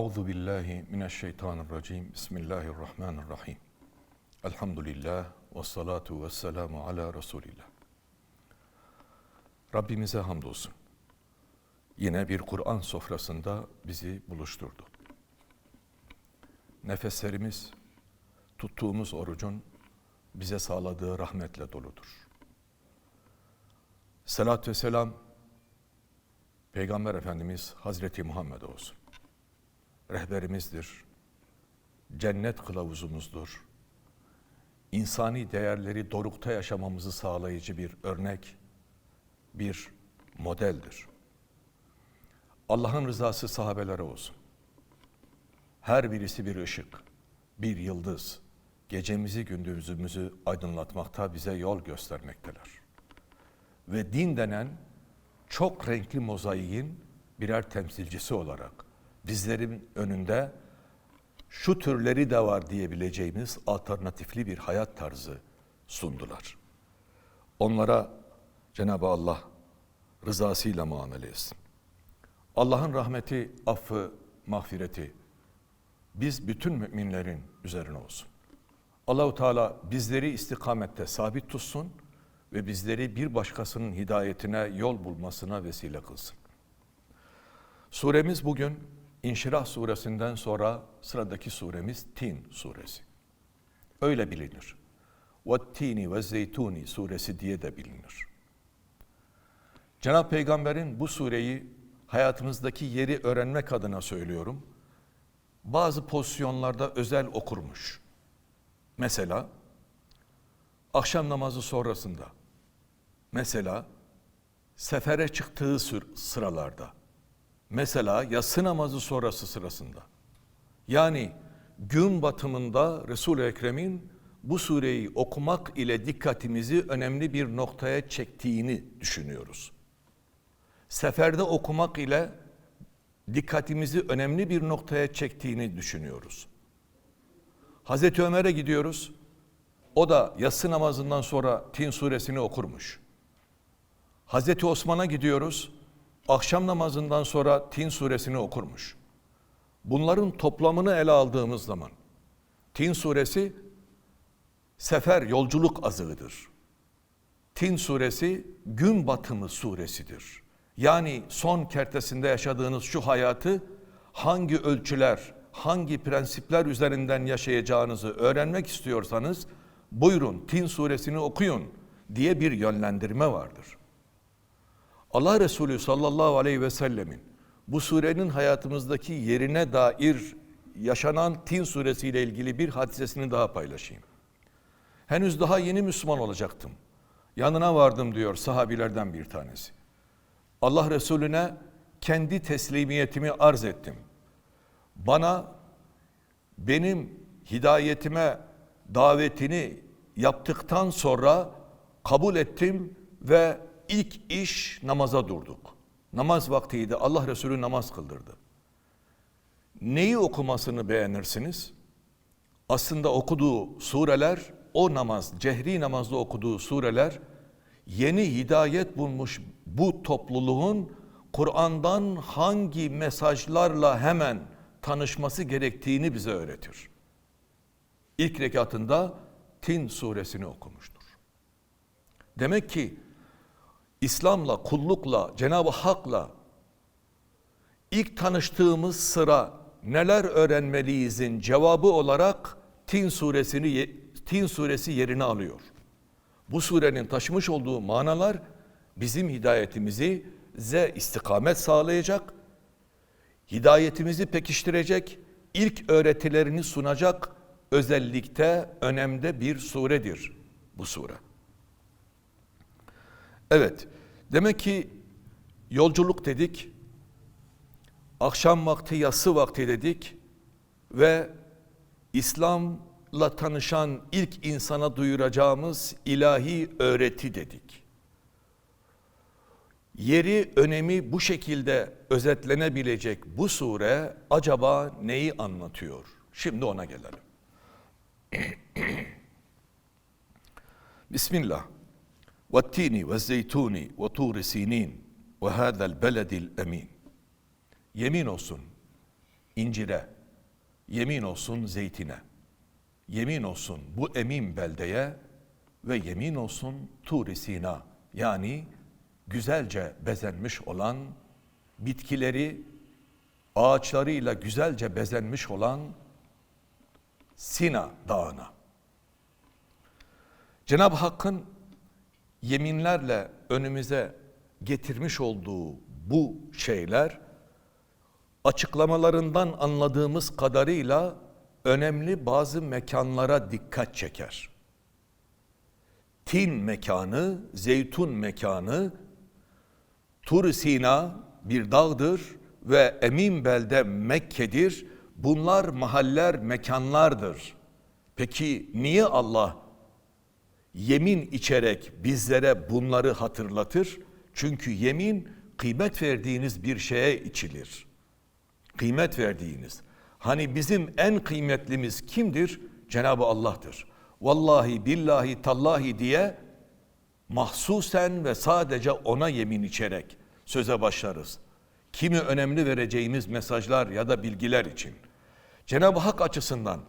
Euzu billahi mineşşeytanirracim. Bismillahirrahmanirrahim. Elhamdülillah ve salatu ve selamu ala Resulillah. Rabbimize hamdolsun. Yine bir Kur'an sofrasında bizi buluşturdu. Nefeslerimiz, tuttuğumuz orucun bize sağladığı rahmetle doludur. Selat ve selam Peygamber Efendimiz Hazreti Muhammed olsun. Rehberimizdir, cennet kılavuzumuzdur. İnsani değerleri dorukta yaşamamızı sağlayıcı bir örnek, bir modeldir. Allah'ın rızası sahabelere olsun. Her birisi bir ışık, bir yıldız, gecemizi gündüzümüzü aydınlatmakta bize yol göstermekteler. Ve din denen çok renkli mozaiğin birer temsilcisi olarak bizlerin önünde şu türleri de var diyebileceğimiz alternatifli bir hayat tarzı sundular. Onlara Cenab-ı Allah rızasıyla muamele etsin. Allah'ın rahmeti, affı, mağfireti biz bütün müminlerin üzerine olsun. Allahu Teala bizleri istikamette sabit tutsun ve bizleri bir başkasının hidayetine yol bulmasına vesile kılsın. Suremiz bugün İnşirah suresinden sonra sıradaki suremiz Tin suresi. Öyle bilinir. Vattini ve Zeytuni suresi diye de bilinir. Cenab-ı Peygamber'in bu sureyi hayatımızdaki yeri öğrenmek adına söylüyorum. Bazı pozisyonlarda özel okurmuş. Mesela akşam namazı sonrasında, mesela sefere çıktığı sıralarda, mesela yatsı namazı sonrası sırasında. Yani gün batımında Resul-i Ekrem'in bu sureyi okumak ile dikkatimizi önemli bir noktaya çektiğini düşünüyoruz. Seferde okumak ile dikkatimizi önemli bir noktaya çektiğini düşünüyoruz. Hazreti Ömer'e gidiyoruz. O da yatsı namazından sonra Tin suresini okurmuş. Hazreti Osman'a gidiyoruz. Akşam namazından sonra Tin suresini okurmuş. Bunların toplamını ele aldığımız zaman Tin suresi sefer yolculuk azığıdır. Tin suresi gün batımı suresidir. Yani son kertesinde yaşadığınız şu hayatı hangi ölçüler, hangi prensipler üzerinden yaşayacağınızı öğrenmek istiyorsanız buyurun Tin suresini okuyun diye bir yönlendirme vardır. Allah Resulü sallallahu aleyhi ve sellemin bu surenin hayatımızdaki yerine dair yaşanan Tin suresiyle ilgili bir hadisesini daha paylaşayım. Henüz daha yeni Müslüman olacaktım. Yanına vardım diyor sahabilerden bir tanesi. Allah Resulüne kendi teslimiyetimi arz ettim. Bana benim hidayetime davetini yaptıktan sonra kabul ettim ve ilk iş namaza durduk. Namaz vaktiydi. Allah Resulü namaz kıldırdı. Neyi okumasını beğenirsiniz? Aslında okuduğu sureler, o namaz, cehri namazda okuduğu sureler, yeni hidayet bulmuş bu topluluğun Kur'an'dan hangi mesajlarla hemen tanışması gerektiğini bize öğretir. İlk rekatında Tin suresini okumuştur. Demek ki İslam'la, kullukla, Cenab-ı Hak'la ilk tanıştığımız sıra neler öğrenmeliyizin cevabı olarak Tin suresini Tin suresi yerini alıyor. Bu surenin taşımış olduğu manalar bizim hidayetimizi ze istikamet sağlayacak, hidayetimizi pekiştirecek, ilk öğretilerini sunacak özellikte önemde bir suredir bu sure. Evet, demek ki yolculuk dedik, akşam vakti, yatsı vakti dedik ve İslam'la tanışan ilk insana duyuracağımız ilahi öğreti dedik. Yeri, önemi bu şekilde özetlenebilecek bu sure acaba neyi anlatıyor? Şimdi ona gelelim. Bismillah. وَالتِّينِ وَالزَّيْتُونِ وَطُورِ سِينِينَ وَهَذَا الْبَلَدِ الْاَمِينَ Yemin olsun incire, yemin olsun zeytine, yemin olsun bu emin beldeye ve yemin olsun Tur-i Sina yani güzelce bezenmiş olan bitkileri ağaçlarıyla güzelce bezenmiş olan Sina Dağı'na. Cenab-ı Hakk'ın yeminlerle önümüze getirmiş olduğu bu şeyler açıklamalarından anladığımız kadarıyla önemli bazı mekanlara dikkat çeker. Tin mekanı, zeytun mekanı, Tur Sina bir dağdır ve Emin belde Mekke'dir. Bunlar mahaller, mekanlardır. Peki niye Allah yemin içerek bizlere bunları hatırlatır? Çünkü yemin kıymet verdiğiniz bir şeye içilir. Kıymet verdiğiniz. Hani bizim en kıymetlimiz kimdir? Cenab-ı Allah'tır. Vallahi billahi tallahi diye mahsusen ve sadece ona yemin içerek söze başlarız. Kimi önemli vereceğimiz mesajlar ya da bilgiler için. Cenab-ı Hak açısından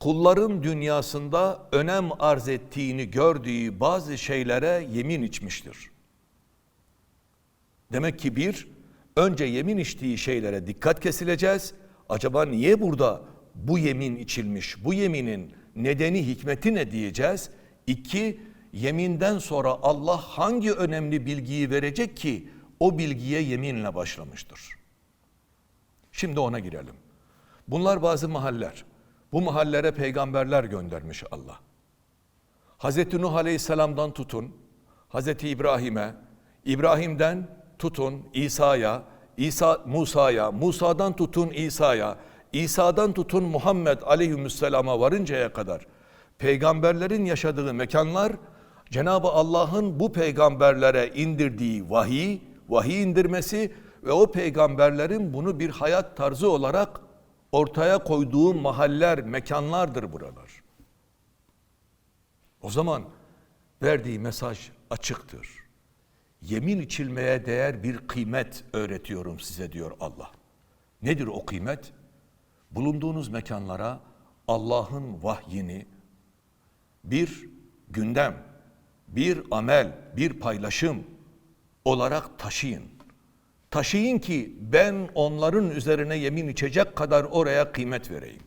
kulların dünyasında önem arz ettiğini gördüğü bazı şeylere yemin içmiştir. Demek ki bir, önce yemin içtiği şeylere dikkat kesileceğiz. Acaba niye burada bu yemin içilmiş, bu yeminin nedeni, hikmeti ne diyeceğiz? İki, yeminden sonra Allah hangi önemli bilgiyi verecek ki o bilgiye yeminle başlamıştır. Şimdi ona girelim. Bunlar bazı mahaller. Bu mahallere peygamberler göndermiş Allah. Hazreti Nuh Aleyhisselam'dan tutun, Hazreti İbrahim'e, İbrahim'den tutun İsa'ya, İsa Musa'ya, Musa'dan tutun İsa'ya, İsa'dan tutun Muhammed Aleyhisselam'a varıncaya kadar peygamberlerin yaşadığı mekanlar Cenab-ı Allah'ın bu peygamberlere indirdiği vahiy, vahiy indirmesi ve o peygamberlerin bunu bir hayat tarzı olarak ortaya koyduğu mahaller, mekanlardır buralar. O zaman verdiği mesaj açıktır. Yemin içilmeye değer bir kıymet öğretiyorum size diyor Allah. Nedir o kıymet? Bulunduğunuz mekanlara Allah'ın vahyini bir gündem, bir amel, bir paylaşım olarak taşıyın. Taşıyın ki ben onların üzerine yemin içecek kadar oraya kıymet vereyim.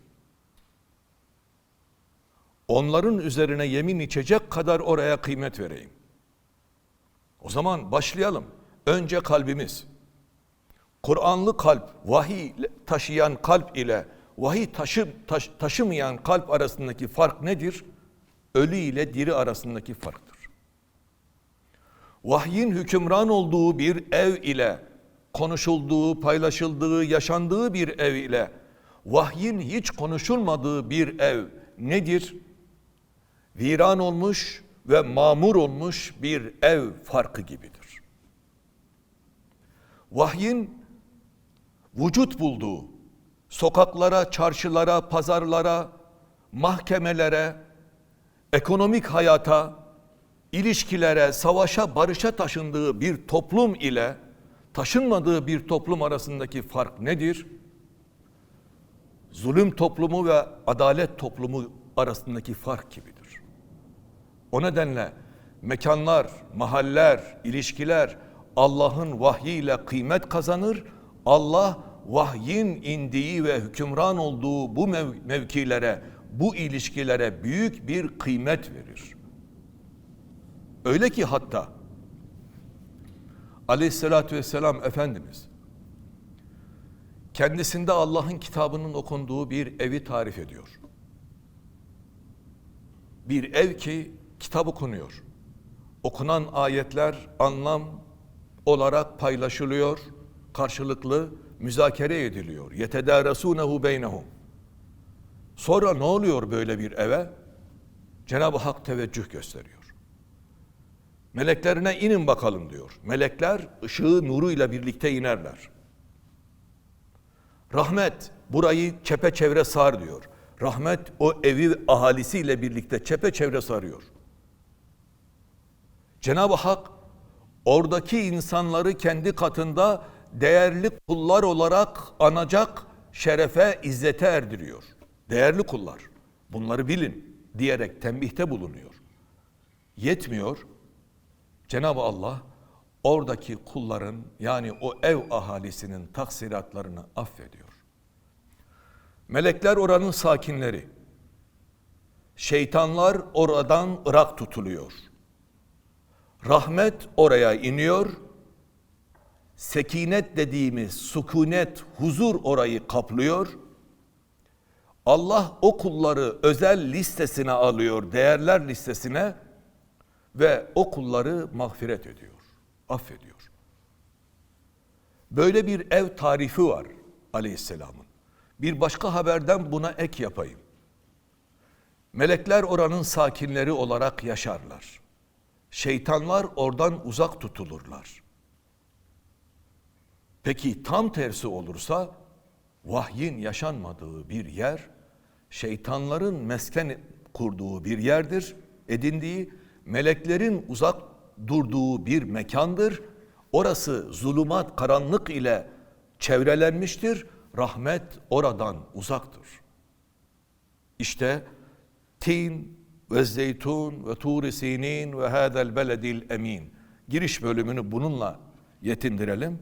Onların üzerine yemin içecek kadar oraya kıymet vereyim. O zaman başlayalım. Önce kalbimiz. Kur'anlı kalp, vahiy taşıyan kalp ile vahiy taşı, taş, taşımayan kalp arasındaki fark nedir? Ölü ile diri arasındaki farktır. Vahyin hükümran olduğu bir ev ile konuşulduğu, paylaşıldığı, yaşandığı bir ev ile vahyin hiç konuşulmadığı bir ev nedir? Viran olmuş ve mamur olmuş bir ev farkı gibidir. Vahyin vücut bulduğu sokaklara, çarşılara, pazarlara, mahkemelere, ekonomik hayata, ilişkilere, savaşa, barışa taşındığı bir toplum ile taşınmadığı bir toplum arasındaki fark nedir? Zulüm toplumu ve adalet toplumu arasındaki fark gibidir. O nedenle mekanlar, mahaller, ilişkiler Allah'ın vahyiyle kıymet kazanır. Allah vahyin indiği ve hükümran olduğu bu mev- mevkilere, bu ilişkilere büyük bir kıymet verir. Öyle ki hatta Aleyhisselatü vesselam Efendimiz kendisinde Allah'ın kitabının okunduğu bir evi tarif ediyor. Bir ev ki kitap okunuyor. Okunan ayetler anlam olarak paylaşılıyor, karşılıklı müzakere ediliyor. Yetedâresûnehu beynehum. Sonra ne oluyor böyle bir eve? Cenab-ı Hak teveccüh gösteriyor. Meleklerine inin bakalım diyor. Melekler ışığı nuruyla birlikte inerler. Rahmet burayı çepeçevre sar diyor. Rahmet o evi ahalisiyle birlikte çepeçevre sarıyor. Cenab-ı Hak oradaki insanları kendi katında değerli kullar olarak anacak şerefe, izzete erdiriyor. Değerli kullar, bunları bilin diyerek tembihte bulunuyor. Yetmiyor. Cenab-ı Allah oradaki kulların yani o ev ahalisinin taksiratlarını affediyor. Melekler oranın sakinleri. Şeytanlar oradan ırak tutuluyor. Rahmet oraya iniyor. Sekinet dediğimiz sükunet, huzur orayı kaplıyor. Allah o kulları özel listesine alıyor, değerler listesine ve o kulları mağfiret ediyor, affediyor. Böyle bir ev tarifi var aleyhisselamın. Bir başka haberden buna ek yapayım. Melekler oranın sakinleri olarak yaşarlar. Şeytanlar oradan uzak tutulurlar. Peki tam tersi olursa vahyin yaşanmadığı bir yer şeytanların mesken kurduğu bir yerdir. Edindiği meleklerin uzak durduğu bir mekandır. Orası zulümat, karanlık ile çevrelenmiştir. Rahmet oradan uzaktır. İşte tin ve zeytun ve tur sinin ve hadel beledil emin. Giriş bölümünü bununla yetindirelim.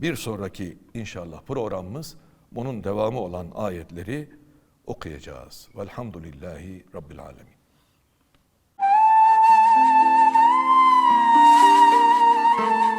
Bir sonraki inşallah programımız bunun devamı olan ayetleri okuyacağız. Velhamdülillahi Rabbil Alemin. Thank you.